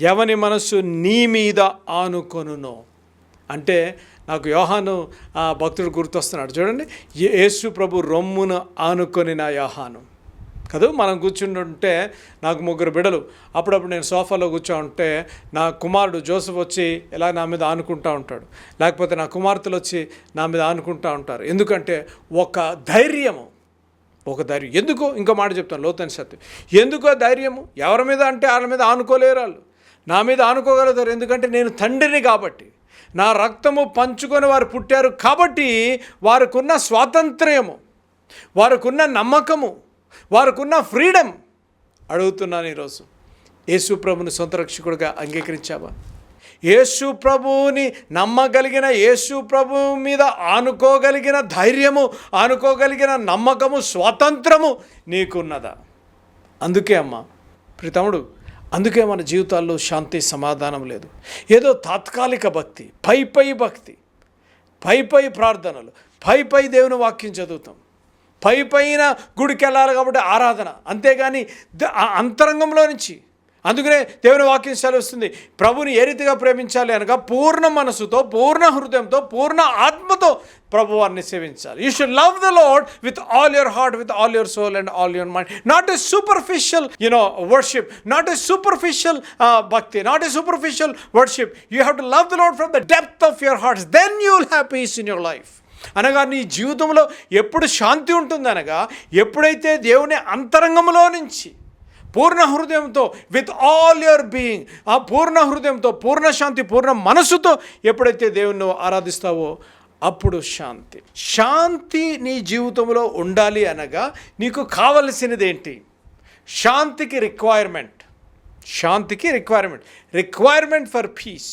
ఎవని మనస్సు నీ మీద ఆనుకొనునో. అంటే నాకు యోహాను ఆ భక్తుడు గుర్తొస్తున్నాడు. చూడండి యేసు ప్రభు రొమ్మును ఆనుకొని నా యోహాను. కదా? మనం కూర్చుంటుంటే నాకు ముగ్గురు బిడలు. అప్పుడప్పుడు నేను సోఫాలో కూర్చో ఉంటే నా కుమారుడు జోసఫ్ వచ్చి ఇలా నా మీద ఆనుకుంటా ఉంటాడు. లేకపోతే నా కుమార్తెలు వచ్చి నా మీద ఆనుకుంటా ఉంటారు. ఎందుకంటే ఒక ధైర్యము. ఒక ధైర్యం. ఎందుకో? ఇంకో మాట చెప్తాను లోతని సత్యం. ఎందుకో ధైర్యము? ఎవరి మీద అంటే వాళ్ళ మీద ఆనుకోలేరు వాళ్ళు. నా మీద ఆనుకోగలుగుతారు. ఎందుకంటే నేను తండ్రిని కాబట్టి. నా రక్తము పంచుకొని వారు పుట్టారు కాబట్టి వారికున్న స్వాతంత్ర్యము వారికున్న నమ్మకము వారికున్న ఫ్రీడమ్ అడుగుతున్నాను ఈరోజు. యేసు ప్రభుని సొంత రక్షకుడిగా అంగీకరించావా? యేసు ప్రభువుని నమ్మగలిగిన యేసు ప్రభువు మీద ఆనుకోగలిగిన ధైర్యము ఆనుకోగలిగిన నమ్మకము స్వాతంత్రము నీకున్నదా? అందుకే అమ్మా ప్రితముడు అందుకే మన జీవితాల్లో శాంతి సమాధానం లేదు. ఏదో తాత్కాలిక భక్తి పై పై భక్తి పై పై ప్రార్థనలు పై పై దేవుని వాక్యం చదువుతాం. పై పైన గుడికి వెళ్ళాలి కాబట్టి ఆరాధన. అంతేగాని ద- ఆ అంతరంగంలో నుంచి అందుకనే దేవుని వాక్యం సెలవుస్తుంది. ప్రభుని ఏ రీతిగా ప్రేమించాలి అనగా పూర్ణ మనసుతో పూర్ణ హృదయంతో పూర్ణ ఆత్మతో ప్రభు వారిని సేవించాలి. You should love the Lord with all your heart with all your soul and all your mind not a superficial you know worship not a superficial bhakti not a superficial worship you have to love the Lord from the depth of your hearts then you will have peace in your life అనగా నీ జీవితంలో ఎప్పుడు శాంతి ఉంటుంది అనగా ఎప్పుడైతే దేవుని అంతరంగంలో నుంచి పూర్ణ హృదయంతో విత్ ఆల్ యువర్ బీయింగ్ ఆ పూర్ణ హృదయంతో పూర్ణ శాంతి పూర్ణ మనసుతో ఎప్పుడైతే దేవుని నువ్వు ఆరాధిస్తావో అప్పుడు శాంతి. శాంతి నీ జీవితంలో ఉండాలి అనగా నీకు కావలసినది ఏంటి శాంతికి రిక్వైర్మెంట్ శాంతికి requirement requirement for peace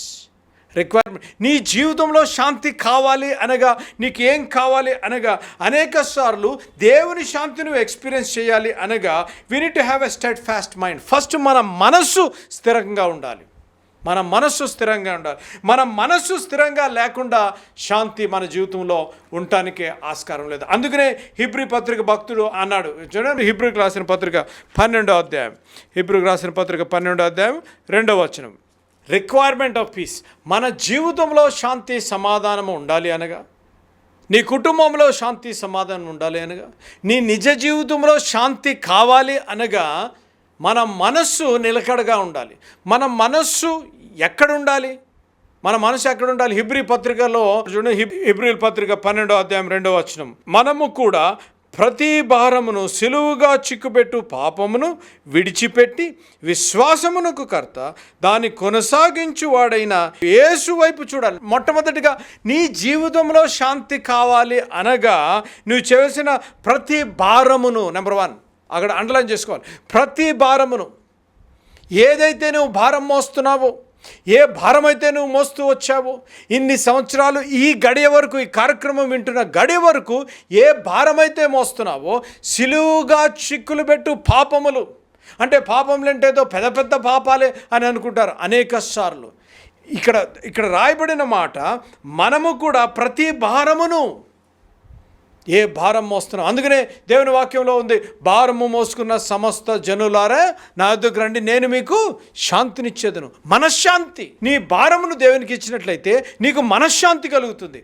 requirement నీ జీవితంలో శాంతి కావాలి అనగా నీకు ఏం కావాలి అనగా అనేక సార్లు దేవుని శాంతి నువ్వు ఎక్స్పీరియన్స్ చేయాలి అనగా we need to have a steadfast mind first మన మనస్సు స్థిరంగా ఉండాలి. మన మనస్సు స్థిరంగా ఉండాలి. మన మనస్సు స్థిరంగా లేకుండా శాంతి మన జీవితంలో ఉండటానికి ఆస్కారం లేదు. అందుకనే హిబ్రి పత్రిక భక్తుడు అన్నాడు. చూడండి హిబ్రికి రాసిన పత్రిక పన్నెండో అధ్యాయం. హిబ్రికి రాసిన పత్రిక పన్నెండో అధ్యాయం రెండవ వచనం. రిక్వైర్మెంట్ ఆఫ్ పీస్ మన జీవితంలో శాంతి సమాధానం ఉండాలి అనగా నీ కుటుంబంలో శాంతి సమాధానం ఉండాలి అనగా నీ నిజ జీవితంలో శాంతి కావాలి అనగా మన మనస్సు నిలకడగా ఉండాలి. మన మనస్సు ఎక్కడ ఉండాలి? మన మనసు ఎక్కడ ఉండాలి? హిబ్రి పత్రికలో చూడండి హిబ్ హిబ్రిల్ పత్రిక పన్నెండో అధ్యాయం రెండో వచనం. మనము కూడా ప్రతి భారమును సులువుగా చిక్కుపెట్టు పాపమును విడిచిపెట్టి విశ్వాసమునకు కర్త దాన్ని కొనసాగించువాడైన యేసు వైపు చూడాలి. మొట్టమొదటిగా నీ జీవితంలో శాంతి కావాలి అనగా నువ్వు చేసిన ప్రతి భారమును నెంబర్ వన్ అక్కడ అండర్లైన్ చేసుకోవాలి. ప్రతి భారమును ఏదైతే నువ్వు భారం మోస్తున్నావో ఏ భారమైతే నువ్వు మోస్తూ వచ్చావో ఇన్ని సంవత్సరాలు ఈ గడియ వరకు ఈ కార్యక్రమం వింటున్న గడియ వరకు ఏ భారమైతే మోస్తున్నావో సిలువుగా చిక్కులు పెట్టు పాపములు. అంటే పాపములు అంటే ఏదో పెద్ద పెద్ద పాపాలే అని అనుకుంటారు అనేక సార్లు. ఇక్కడ ఇక్కడ రాయబడిన మాట మనము కూడా ప్రతి భారమును ఏ భారం మోస్తున్నాం అందుకనే దేవుని వాక్యంలో ఉంది భారము మోసుకున్న సమస్త జనులారా నా వద్దకు రండి నేను మీకు శాంతినిచ్చేదను. మనశ్శాంతి. నీ భారమును దేవునికి ఇచ్చినట్లయితే నీకు మనశ్శాంతి కలుగుతుంది.